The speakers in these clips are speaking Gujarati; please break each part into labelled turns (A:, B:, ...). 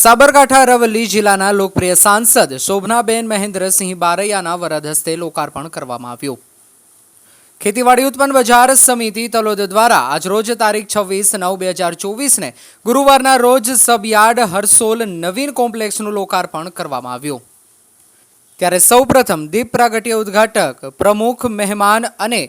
A: સાબરકાંઠા અરવલ્લી જિલ્લાના લોકપ્રિય સાંસદ શોભનાબેન મહેન્દ્રસિંહ બારૈયાના વરદ હસ્તે લોકાર્પણ કરવામાં આવ્યું. ખેતીવાડી ઉત્પન્ન બજાર સમિતિ તલોદ દ્વારા આજરોજ તારીખ છવ્વીસ નવ બે હજાર ચોવીસને ગુરુવારના રોજ સબયાર્ડ હરસોલ નવીન કોમ્પ્લેક્સનું લોકાર્પણ કરવામાં આવ્યું. ત્યારે સૌપ્રથમ દીપ પ્રાગટ્ય ઉદ્ઘાટક પ્રમુખ મહેમાન અને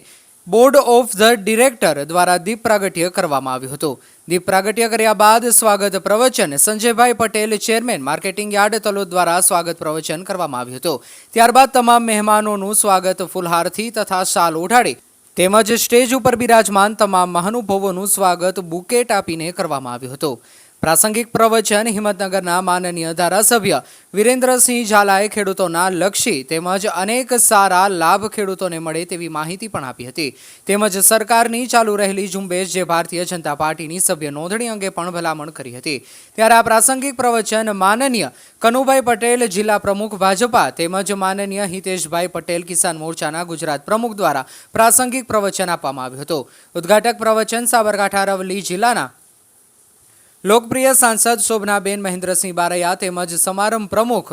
A: બોર્ડ ઓફ ધ ડિરેક્ટર દ્વારા દીપ પ્રાગટ્ય કરવામાં આવ્યું હતું. દીપ પ્રાગટ્ય કર્યા બાદ સ્વાગત પ્રવચન Sanjaybhai Patel, chairman marketing yard Talod દ્વારા સ્વાગત પ્રવચન કરવામાં આવ્યું હતું. ત્યારબાદ તમામ મહેમાનોનું સ્વાગત ફુલહારથી તથા શાલ ઉઠાડી તેમજ સ્ટેજ ઉપર બિરાજમાન તમામ મહાનુભાવોનું સ્વાગત બુકેટ આપીને કરવામાં આવ્યું હતું. પ્રાસંગિક પ્રવચન હિંમતનગરના માનનીય ધારાસભ્ય વિરેન્દ્રસિંહ ઝાલાએ ખેડૂતોના લક્ષી તેમજ અનેક સારા લાભ ખેડૂતોને મળે તેવી માહિતી પણ આપી હતી. તેમજ સરકારની ચાલુ રહેલી ઝુંબેશ જે ભારતીય જનતા પાર્ટીની સભ્ય નોંધણી અંગે પણ ભલામણ કરી હતી. ત્યારે આ પ્રાસંગિક પ્રવચન માનનીય કનુભાઈ પટેલ જિલ્લા પ્રમુખ ભાજપા તેમજ માનનીય હિતેશભાઈ પટેલ કિસાન મોરચાના ગુજરાત પ્રમુખ દ્વારા પ્રાસંગિક પ્રવચન આપવામાં આવ્યું હતું. ઉદ્ઘાટક પ્રવચન સાબરકાંઠા અરવલ્લી જિલ્લાના લોકપ્રિય સાંસદ શોભનાબેન મહેન્દ્રસિંહ બારૈયા તેમજ સમારંભ પ્રમુખ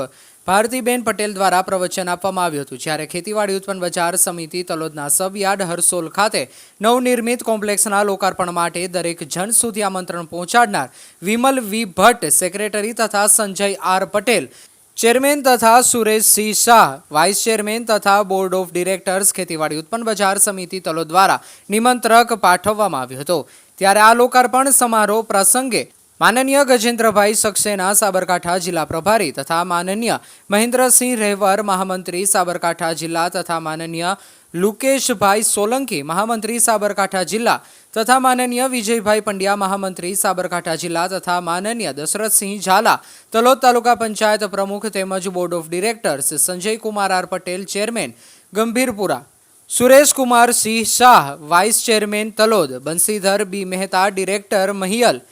A: ભારતીબેન પટેલ દ્વારા પ્રવચન આપવામાં આવ્યું હતું. જ્યારે ખેતીવાડી ઉત્પન્ન બજાર સમિતિ તલોદના સબયાર્ડ હરસોલ ખાતે નવનિર્મિત કોમ્પ્લેક્સના લોકાર્પણ માટે દરેક જણ સુધી આમંત્રણ પહોંચાડનાર વિમલ વી. ભટ્ટ, સેક્રેટરી તથા સંજય આર. પટેલ, ચેરમેન તથા સુરેશસિંહ શાહ, વાઇસ ચેરમેન તથા બોર્ડ ઓફ ડિરેક્ટર્સ ખેતીવાડી ઉત્પન્ન બજાર સમિતિ તલો દ્વારા નિમંત્રક પાઠવવામાં આવ્યો હતો. ત્યારે આ લોકાર્પણ સમારોહ પ્રસંગે માનનીય ગજેન્દ્રભાઈ સક્સેના સાબરકાંઠા જિલ્લા પ્રભારી તથા માનનીય મહેન્દ્રસિંહ રહેવર મહામંત્રી સાબરકાંઠા જિલ્લા તથા માનનીય લુકેશભાઈ સોલંકી મહામંત્રી સાબરકાંઠા જિલ્લા તથા માનનીય વિજયભાઈ પંડ્યા મહામંત્રી સાબરકાંઠા જિલ્લા તથા માનનીય દશરથસિંહ ઝાલા, તલોદ તાલુકા પંચાયત પ્રમુખ તેમજ board of directors Sanjay Kumar R Patel, chairman Gambhirpura Suresh Kumar Singh Shah, vice chairman Talod, Bansidhar B Mehta, director Mahiyal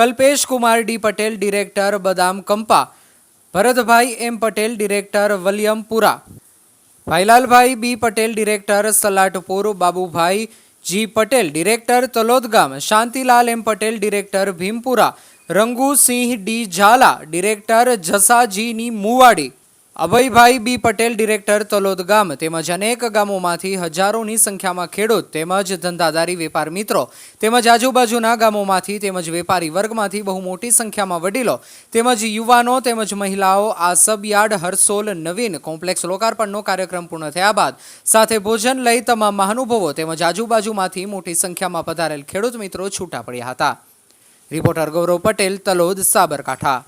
A: Kalpesh Kumar D Patel, director Badam Kampa, Bharatbhai M Patel, director Valiyampura Bhailalbhai B Patel, director Salatpur, Babubhai G Patel, director Talodgam, Shantilal M Patel, director Bhimpura, Rangusinh D Jhala, director Jasajini Muvadi Abhaybhai B Patel, director Talod ગામ તેમજ અનેક ગામોમાંથી હજારોની સંખ્યામાં ખેડૂત તેમજ ધંધાદારી વેપાર મિત્રો તેમજ આજુબાજુના ગામોમાંથી તેમજ વેપારી વર્ગમાંથી બહુ મોટી સંખ્યામાં વડીલો તેમજ યુવાનો તેમજ મહિલાઓ આ સબયાર્ડ હરસોલ, નવીન કોમ્પ્લેક્સ લોકાર્પણનો કાર્યક્રમ પૂર્ણ થયા બાદ સાથે ભોજન લઈ તમામ મહાનુભવો તેમજ આજુબાજુમાંથી મોટી સંખ્યામાં પધારેલ ખેડૂત મિત્રો છૂટા પડ્યા હતા. રિપોર્ટર ગૌરવ પટેલ, તલોદ, સાબરકાંઠા.